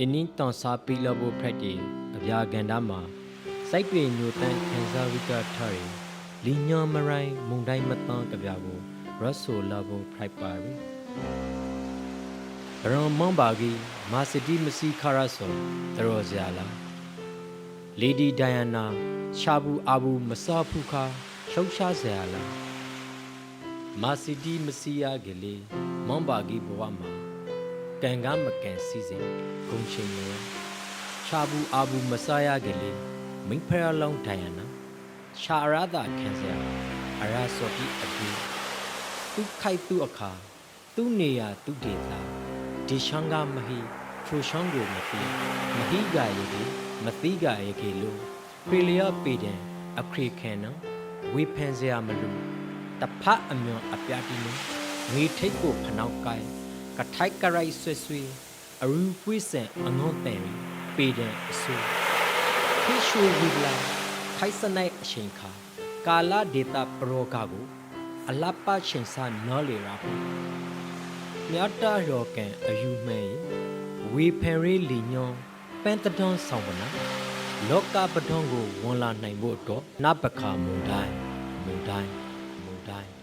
အင်းင်းတန်စာပီလဘိုဖရက်တီကြပြာကန်တာမှာစိုက်တွေညိုတန်းခန်းစားဝိကထားရီလီညာမရိုင်းမုန်တိုင်းမတန်းကြပြာကိုရတ်ဆိုလာဘိုဖရိုက်ပါရီရံမွန်ဘာဂီမာစတီမစီခါရဆိုတရောဇာလာလေဒီဒိုင်ယနာရှာဘူးအာဘူးမစာဖူခါလှုပ်ရှားဇာလာမာစီတီမစီယာဂလေမွန်ဘာဂီဘဝမှာ ကန်ကားမကန်စီစဉ်ဂုံချိန်နေချာဘူးအာဘူးမဆာရကလေးမိဖရလောင်းဒိုင်ယနာရှာရသာခံစရာအရာစောပြီးအပြီးသူခိုက်သူအခါသူနေရသူဒေတာဒီရှန်ကမဟီထူရှန်ကိုမသိမဟိကရေကေမသိကရေကေလို့ဖရီလျာပေဒံအခရီခံနဝေဖန်စရာမလိုတဖတ်အမြွန်အပြာတီလို့ငေထိတ်ကိုဖနောက်ကင် ကထိုက်ကရိုက်ဆွဲဆွဲအရူပွေးစံအငုံတန်ပေတဲ့အဆူခိရှူဝီလာခိုင်စနိုင်အချိန်ခါကာလာဒေတာပရောဂါကိုအလပချိန်စာနော်လေရာဘူးမြတ်တာရောကန်အယူမဲဝေဖန်ရေးလီညောပန်တဒွန်ဆောင်ပနာလောကပဒွန်ကိုဝန်လာနိုင်ဖို့တော့နဘခမုန်တိုင်းမုန်တိုင်းမုန်တိုင်း